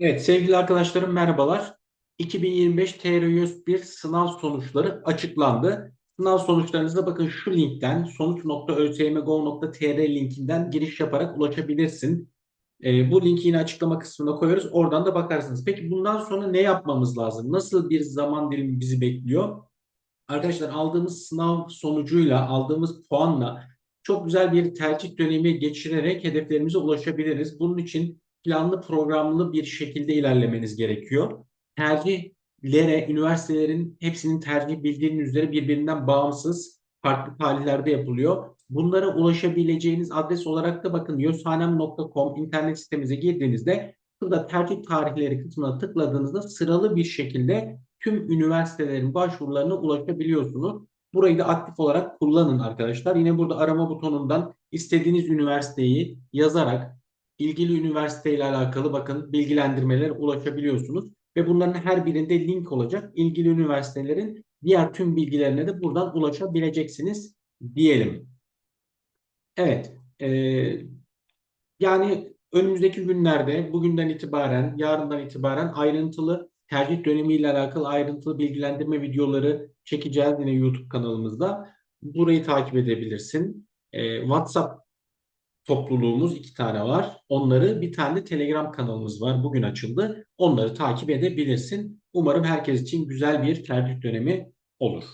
Evet sevgili arkadaşlarım merhabalar. 2025 TR101 sınav sonuçları açıklandı. Sınav sonuçlarınıza bakın şu linkten sonuç.ösmgo.tr linkinden giriş yaparak ulaşabilirsin. Ee, bu linki yine açıklama kısmına koyuyoruz. Oradan da bakarsınız. Peki bundan sonra ne yapmamız lazım? Nasıl bir zaman dilimi bizi bekliyor? Arkadaşlar aldığımız sınav sonucuyla, aldığımız puanla çok güzel bir tercih dönemi geçirerek hedeflerimize ulaşabiliriz. Bunun için planlı programlı bir şekilde ilerlemeniz gerekiyor. Tercihlere, üniversitelerin hepsinin tercih bildiğiniz üzere birbirinden bağımsız farklı tarihlerde yapılıyor. Bunlara ulaşabileceğiniz adres olarak da bakın yosanem.com internet sitemize girdiğinizde burada tercih tarihleri kısmına tıkladığınızda sıralı bir şekilde tüm üniversitelerin başvurularına ulaşabiliyorsunuz. Burayı da aktif olarak kullanın arkadaşlar. Yine burada arama butonundan istediğiniz üniversiteyi yazarak ilgili üniversiteyle alakalı bakın bilgilendirmelere ulaşabiliyorsunuz. Ve bunların her birinde link olacak. İlgili üniversitelerin diğer tüm bilgilerine de buradan ulaşabileceksiniz diyelim. Evet. E, yani önümüzdeki günlerde bugünden itibaren, yarından itibaren ayrıntılı tercih dönemiyle alakalı ayrıntılı bilgilendirme videoları çekeceğiz yine YouTube kanalımızda. Burayı takip edebilirsin. E, WhatsApp topluluğumuz iki tane var. Onları bir tane de Telegram kanalımız var. Bugün açıldı. Onları takip edebilirsin. Umarım herkes için güzel bir tercih dönemi olur.